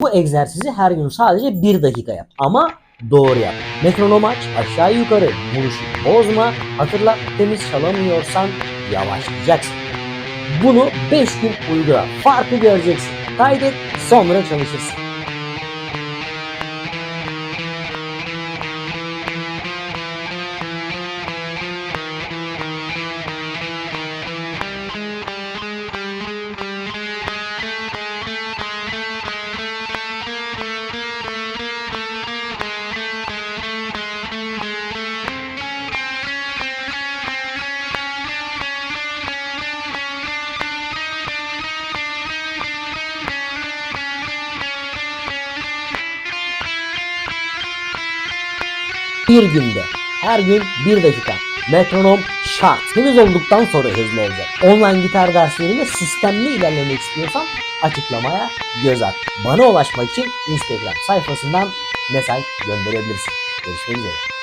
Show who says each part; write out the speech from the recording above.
Speaker 1: Bu egzersizi her gün sadece 1 dakika yap. Ama doğru yap. Metronom aç, aşağı yukarı, vuruşu bozma. Hatırla temiz çalamıyorsan yavaşlayacaksın. Bunu 5 gün uygula. Farkı göreceksin. Kaydet sonra çalışırsın. Bir günde her gün 1 dakika. Metronom şart. Temiz olduktan sonra hızlı olacak. Online gitar dersleriyle sistemli ilerlemek istiyorsan açıklamaya göz at. Bana ulaşmak için Instagram sayfasından mesaj gönderebilirsin. Görüşmek üzere.